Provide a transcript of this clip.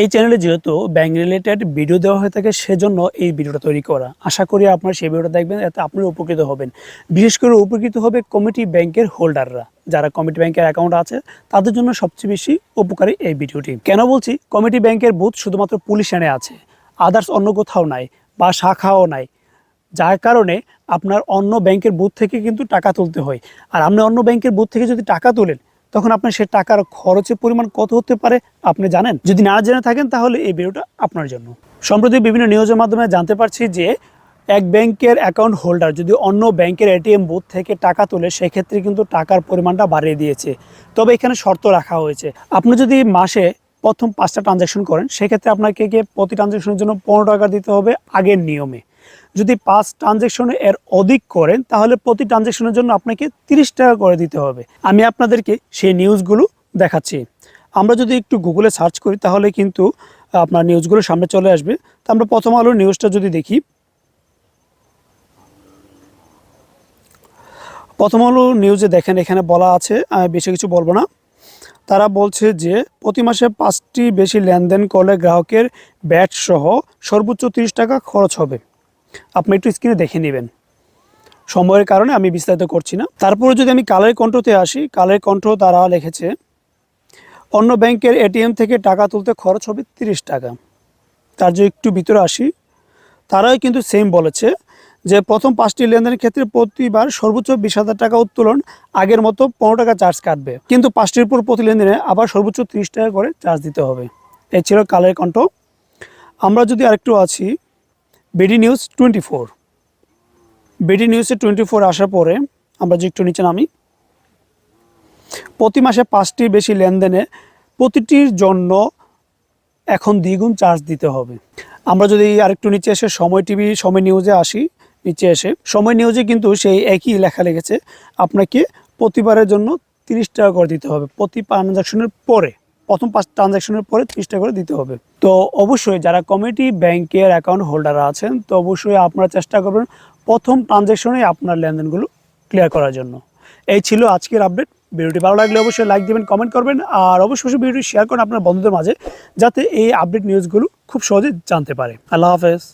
এই চ্যানেলে যেহেতু ব্যাংক রিলেটেড ভিডিও দেওয়া হয়ে থাকে, সেজন্য এই ভিডিওটা তৈরি করা। আশা করি আপনারা সেই ভিডিওটা দেখবেন, এতে আপনারা উপকৃত হবেন। বিশেষ করে উপকৃত হবে কমিটি ব্যাংকের হোল্ডাররা যারা কমিটি ব্যাংকের অ্যাকাউন্ট আছে, তাদের জন্য সবচেয়ে বেশি উপকারী এই ভিডিওটি কেন বলছি? কমিটি ব্যাংকের বুথ শুধুমাত্র পুলিশ এনে আছে। আদার্স অন্য কোথাও নাই, বা শাখাও নাই। যার কারণে আপনার অন্য ব্যাংকের বুথ থেকে কিন্তু টাকা তুলতে হয়। আর আপনি অন্য ব্যাংকের বুথ থেকে যদি টাকা তোলেন তখন আপনার সে টাকার খরচের পরিমাণ কত হতে পারে আপনি জানেন? যদি না জেনে থাকেন তাহলে এই ভিডিওটা আপনার জন্য। সম্প্রতি বিভিন্ন নিউজের মাধ্যমে জানতে পারছি যে এক ব্যাংকের অ্যাকাউন্ট হোল্ডার যদি অন্য ব্যাংকের এটিএম বুথ থেকে টাকা তোলে, সেক্ষেত্রে কিন্তু টাকার পরিমাণটা বাড়িয়ে দিয়েছে। তবে এখানে শর্ত রাখা হয়েছে। আপনি যদি মাসে প্রথম পাঁচটা ট্রানজ্যাকশন করেন, সেক্ষেত্রে আপনাকে প্রতি ট্রানজ্যাকশনের জন্য পনেরো টাকা দিতে হবে আগের নিয়মে। যদি পাঁচ ট্রানজ্যাকশনে এর অধিক করেন, তাহলে প্রতি ট্রানজ্যাকশনের জন্য আপনাকে তিরিশ টাকা করে দিতে হবে। আমি আপনাদেরকে সেই নিউজগুলো দেখাচ্ছি। আমরা যদি একটু গুগলে সার্চ করি, তাহলে কিন্তু আপনার নিউজগুলো সামনে চলে আসবে। তো আমরা প্রথম আলোর নিউজটা যদি দেখি। প্রথম আলো নিউজে দেখেন, এখানে বলা আছে, আমি বেশি কিছু বলব না। তারা বলছে যে, প্রতি মাসে পাঁচটি বেশি লেনদেন করলে গ্রাহকের ব্যাট সহ সর্বোচ্চ তিরিশ টাকা খরচ হবে। আপনি একটু স্ক্রিনে দেখে নেবেন। সময়ের কারণে আমি বিস্তারিত করছি না। তারপরে যদি আমি কালের কণ্ঠতে আসি কালের কণ্ঠ তারা লিখেছে, অন্য ব্যাংকের এটিএম থেকে টাকা তুলতে খরচ হবে তিরিশ টাকা। তার যে একটু ভিতরে আসি, তারাই কিন্তু সেম বলেছে যে প্রথম পাঁচটি লেনদেনের ক্ষেত্রে প্রতিবার সর্বোচ্চ বিশ হাজার টাকা উত্তোলন, আগের মতো পনেরো টাকা চার্জ কাটবে। কিন্তু পাঁচটির পর প্রতি লেনদেনে আবার সর্বোচ্চ তিরিশ টাকা করে চার্জ দিতে হবে। এ ছিল কালের কণ্ঠ আমরা যদি আরেকটু আছি BD news twenty four. BD নিউজে টোয়েন্টি ফোর আসার পরে আমরা যে একটু নিচে নামি। প্রতি মাসে পাঁচটির বেশি লেনদেনে প্রতিটির জন্য এখন দ্বিগুণ চার্জ দিতে হবে। আমরা যদি আরেকটু নিচে এসে সময় টিভি, সময় নিউজে আসি, নিচে এসে। সময় নিউজে কিন্তু সেই একই লেখা লেগেছে। আপনাকে প্রতিবারের জন্য তিরিশ টাকা করে দিতে হবে। প্রতি ট্রানজাকশনের পরে। প্রথম পাঁচ ট্রানজাকশনের পরে ত্রিশ টাকা করে দিতে হবে। তো অবশ্যই যারা কমিটি ব্যাংকের অ্যাকাউন্ট হোল্ডার আছেন, তো অবশ্যই আপনারা চেষ্টা করবেন প্রথম ট্রানজ্যাকশনে আপনার লেনদেনগুলো ক্লিয়ার করার জন্য। এই ছিল আজকের আপডেট ভিডিওটি ভালো লাগলে অবশ্যই লাইক দেবেন কমেন্ট করবেন, আর অবশ্যই ভিডিওটি শেয়ার করুন আপনার বন্ধুদের মাঝে, যাতে এই আপডেট নিউজগুলো খুব সহজে জানতে পারে। আল্লাহ হাফেজ।